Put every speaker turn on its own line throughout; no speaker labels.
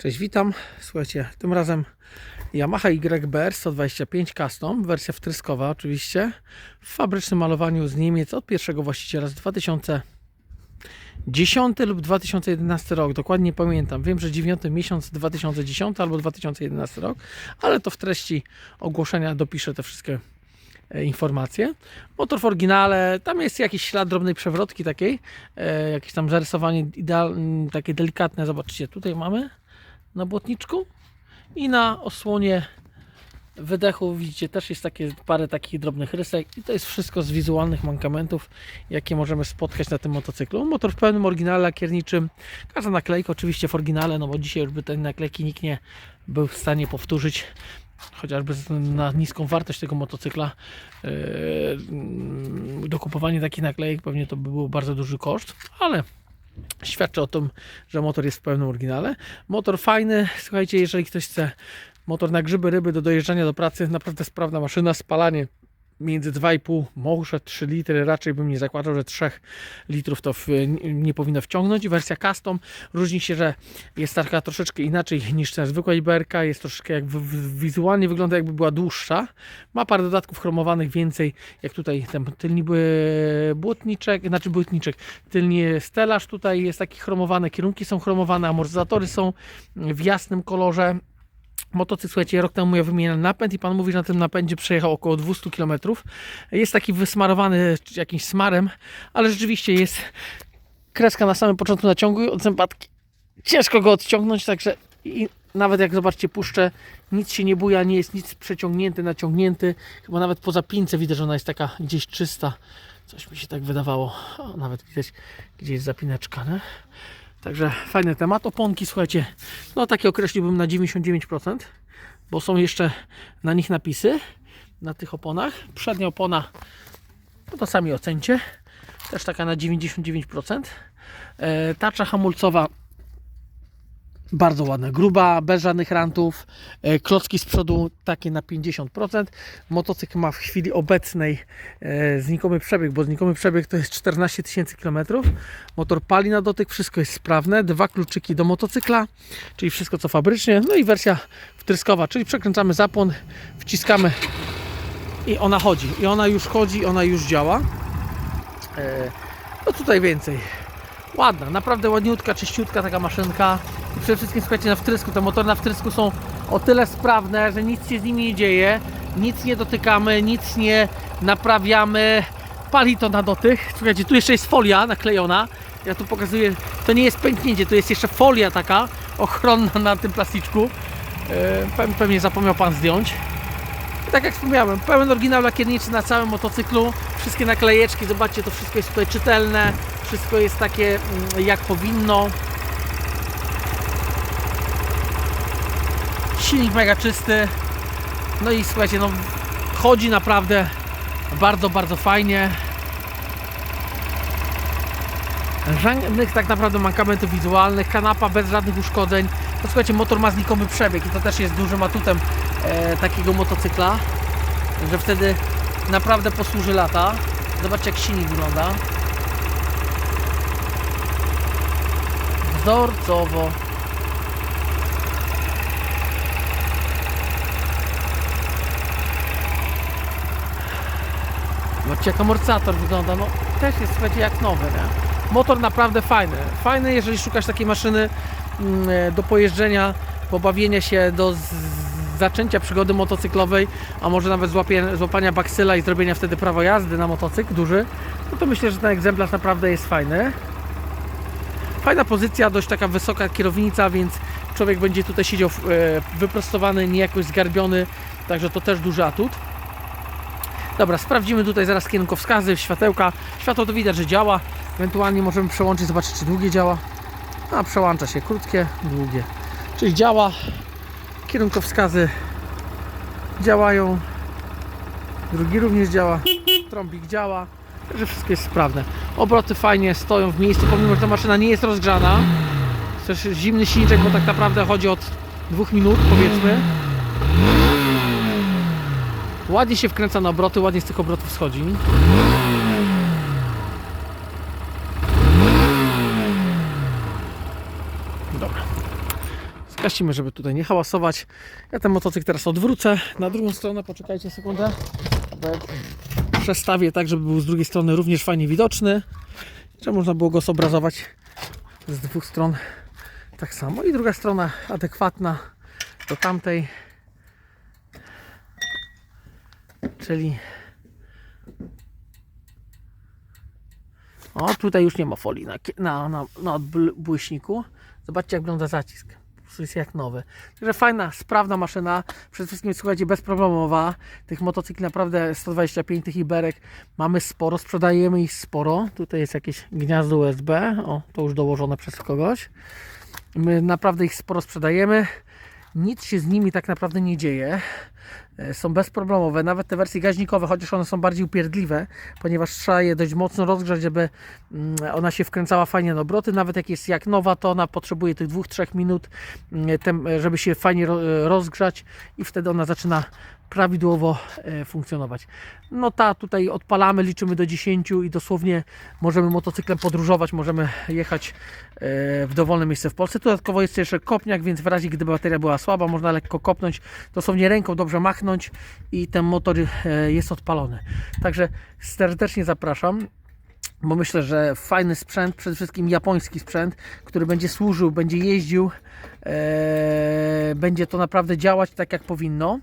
Cześć, witam. Słuchajcie, tym razem Yamaha YBR 125 Custom, wersja wtryskowa oczywiście, w fabrycznym malowaniu z Niemiec od pierwszego właściciela z 2010 lub 2011 rok, dokładnie nie pamiętam. Wiem, że 9 miesiąc 2010 albo 2011 rok, ale to w treści ogłoszenia dopiszę te wszystkie e, informacje. Motor w oryginale, tam jest jakiś ślad drobnej przewrotki takiej, e, jakieś tam zarysowanie takie delikatne, zobaczcie, tutaj mamy na błotniczku i na osłonie wydechu widzicie też jest takie parę takich drobnych rysek i to jest wszystko z wizualnych mankamentów jakie możemy spotkać na tym motocyklu. Motor w pełnym oryginale lakierniczym, każda naklejka oczywiście w oryginale, no bo dzisiaj już by tej naklejki nikt nie był w stanie powtórzyć chociażby na niską wartość tego motocykla yy, dokupowanie takich naklejek pewnie to by był bardzo duży koszt, ale świadczy o tym, że motor jest w pełnym oryginale. Motor fajny, słuchajcie, jeżeli ktoś chce motor na grzyby, ryby do dojeżdżania do pracy, naprawdę sprawna maszyna, spalanie między 2,5, może 3 litry, raczej bym nie zakładał, że 3 litrów to w, nie, powinno wciągnąć. Wersja custom różni się, że jest taka troszeczkę inaczej niż ta zwykła Iberka, jest troszeczkę jak w, w, wizualnie wygląda jakby była dłuższa. Ma parę dodatków chromowanych więcej, jak tutaj ten tylny błotniczek, znaczy błotniczek, tylnie stelaż tutaj jest taki chromowany, kierunki są chromowane, amortyzatory są w jasnym kolorze. Motocykl, słuchajcie, rok temu ja wymieniłem napęd i pan mówi, że na tym napędzie przejechał około 200 km. Jest taki wysmarowany jakimś smarem, ale rzeczywiście jest kreska na samym początku naciągu od zębatki ciężko go odciągnąć, także i nawet jak zobaczcie puszczę, nic się nie buja, nie jest nic przeciągnięty, naciągnięty. Chyba nawet poza pince widzę, że ona jest taka gdzieś czysta. Coś mi się tak wydawało. O, nawet widać, gdzie jest zapineczka, nie? Także fajny temat. Oponki, słuchajcie, no takie określiłbym na 99%, bo są jeszcze na nich napisy, na tych oponach. Przednia opona, no to sami ocencie, też taka na 99%. E, tarcza hamulcowa bardzo ładna, gruba, bez żadnych rantów, e, klocki z przodu takie na 50%. Motocykl ma w chwili obecnej e, znikomy przebieg, bo znikomy przebieg to jest 14 tysięcy km. Motor pali na dotyk, wszystko jest sprawne. Dwa kluczyki do motocykla, czyli wszystko co fabrycznie. No i wersja wtryskowa, czyli przekręcamy zapłon, wciskamy i ona chodzi. I ona już chodzi, ona już działa. E, no tutaj więcej. Ładna, naprawdę ładniutka, czyściutka taka maszynka. Przede wszystkim słuchajcie na wtrysku, te motory na wtrysku są o tyle sprawne, że nic się z nimi nie dzieje, nic nie dotykamy, nic nie naprawiamy. Pali to na dotyk. Słuchajcie, tu jeszcze jest folia naklejona. Ja tu pokazuję, to nie jest pęknięcie, to jest jeszcze folia taka ochronna na tym plasticzku. E, pe- Pewnie zapomniał Pan zdjąć. I tak jak wspomniałem, pełen oryginał lakierniczy na całym motocyklu. Wszystkie naklejeczki, zobaczcie, to wszystko jest tutaj czytelne. Wszystko jest takie mm, jak powinno. Silnik mega czysty. No i słuchajcie, no chodzi naprawdę bardzo, bardzo fajnie. Żadnych tak naprawdę mankamentów wizualnych, kanapa bez żadnych uszkodzeń. No słuchajcie, motor ma znikomy przebieg i to też jest dużym atutem e, takiego motocykla, że wtedy naprawdę posłuży lata. Zobaczcie jak silnik wygląda. Wzorcowo. Zobaczcie jak amortyzator wygląda, no też jest słuchajcie jak nowy, nie? Motor naprawdę fajny. Fajny, jeżeli szukasz takiej maszyny mm, e, do pojeżdżenia, pobawienia się, do zaczęcia przygody motocyklowej, a może nawet złapania baksyla i zrobienia wtedy prawa jazdy na motocykl duży, no to myślę, że ten egzemplarz naprawdę jest fajny. Fajna pozycja, dość taka wysoka kierownica, więc człowiek będzie tutaj siedział e, wyprostowany, nie jakoś zgarbiony, także to też duży atut. Dobra, sprawdzimy tutaj zaraz kierunkowskazy, światełka. Światło to widać, że działa. Ewentualnie możemy przełączyć, zobaczyć czy długie działa. A, przełącza się krótkie, długie. Czyli działa. Kierunkowskazy działają. Drugi również działa. Trąbik działa. Także wszystko jest sprawne. Obroty fajnie stoją w miejscu, pomimo że ta maszyna nie jest rozgrzana. Też zimny silniczek, bo tak naprawdę chodzi od dwóch minut powiedzmy. Ładnie się wkręca na obroty, ładnie z tych obrotów schodzi. Dobra. Gasimy, żeby tutaj nie hałasować. Ja ten motocykl teraz odwrócę. Na drugą stronę, poczekajcie sekundę. Przestawię tak, żeby był z drugiej strony również fajnie widoczny. Żeby można było go zobrazować z dwóch stron tak samo. I druga strona adekwatna do tamtej. Czyli o, tutaj już nie ma folii na, na, na, na odbłyśniku. Zobaczcie, jak wygląda zacisk. Po jest jak nowy. Także fajna, sprawna maszyna. Przede wszystkim, słuchajcie, bezproblemowa. Tych motocykli naprawdę 125 tych Iberek mamy sporo. Sprzedajemy ich sporo. Tutaj jest jakieś gniazdo USB. O, to już dołożone przez kogoś. My naprawdę ich sporo sprzedajemy. Nic się z nimi tak naprawdę nie dzieje. E, Są bezproblemowe, nawet te wersje gaźnikowe, chociaż one są bardziej upierdliwe, ponieważ trzeba je dość mocno rozgrzać, żeby mm, ona się wkręcała fajnie na obroty. Nawet jak jest jak nowa, to ona potrzebuje tych 2-3 minut, mm, żeby się fajnie ro- rozgrzać i wtedy ona zaczyna prawidłowo e, funkcjonować. No ta tutaj odpalamy, liczymy do 10 i dosłownie możemy motocyklem podróżować, możemy jechać e, w dowolne miejsce w Polsce. Dodatkowo jest jeszcze kopniak, więc w razie gdyby bateria była słaba, można lekko kopnąć, dosłownie ręką dobrze machnąć i ten motor e, jest odpalony. Także serdecznie zapraszam bo myślę, że fajny sprzęt, przede wszystkim japoński sprzęt, który będzie służył, będzie jeździł, e, będzie to naprawdę działać tak jak powinno.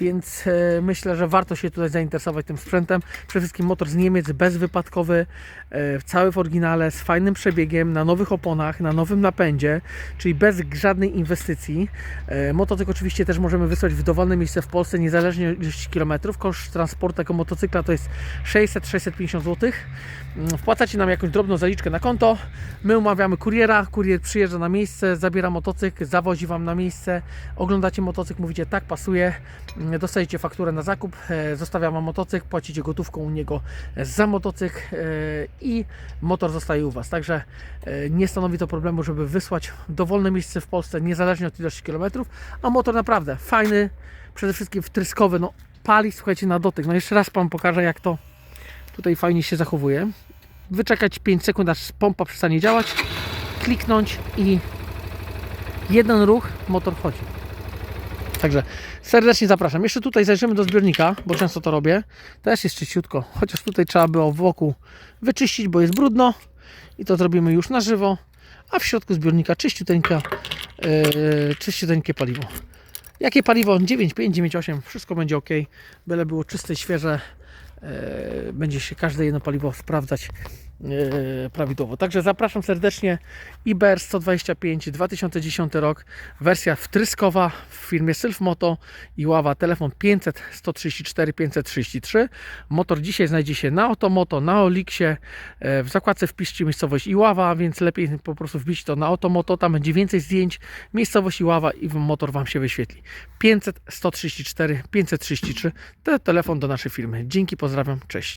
Więc e, myślę, że warto się tutaj zainteresować tym sprzętem. Przede wszystkim motor z Niemiec, bezwypadkowy, e, cały w oryginale, z fajnym przebiegiem, na nowych oponach, na nowym napędzie, czyli bez żadnej inwestycji. E, motocykl oczywiście też możemy wysłać w dowolne miejsce w Polsce, niezależnie od ilości kilometrów. Koszt transportu tego motocykla to jest 600-650 zł. Mm, Wpłacacie nam jakąś drobną zaliczkę na konto. My umawiamy kuriera, kurier przyjeżdża na miejsce, zabiera motocykl, zawozi Wam na miejsce, oglądacie motocykl, mówicie tak, pasuje, Mm, dostajecie fakturę na zakup, e, zostawia Wam motocykl, płacicie gotówką u niego za motocykl e, i motor zostaje u Was. Także e, nie stanowi to problemu, żeby wysłać dowolne miejsce w Polsce, niezależnie od ilości kilometrów, a motor naprawdę fajny, przede wszystkim wtryskowy, no pali, słuchajcie, na dotyk. No jeszcze raz Wam pokażę, jak to tutaj fajnie się zachowuje. Wyczekać 5 sekund, aż pompa przestanie działać, kliknąć i jeden ruch, motor wchodzi. Także serdecznie zapraszam. Jeszcze tutaj zajrzymy do zbiornika, bo często to robię. Też jest czyściutko, chociaż tutaj trzeba było wokół wyczyścić, bo jest brudno. I to zrobimy już na żywo. A w środku zbiornika czyściuteńka, yy, czyściuteńkie paliwo. Jakie paliwo? 9,5, 9,8, wszystko będzie ok. Byle było czyste, świeże. e, Będzie się każde jedno paliwo sprawdzać prawidłowo. Także zapraszam serdecznie. IBR 125 2010 rok, wersja wtryskowa w firmie Sylfmoto i ława telefon 500 134 533. Motor dzisiaj znajdzie się na Otomoto, na Oliksie. E, W zakładce wpiszcie miejscowość Iława, więc lepiej po prostu wbić to na Otomoto. Tam będzie więcej zdjęć, miejscowość Iława i motor Wam się wyświetli. 500 134 533 to telefon do naszej firmy. Dzięki, pozdrawiam, cześć.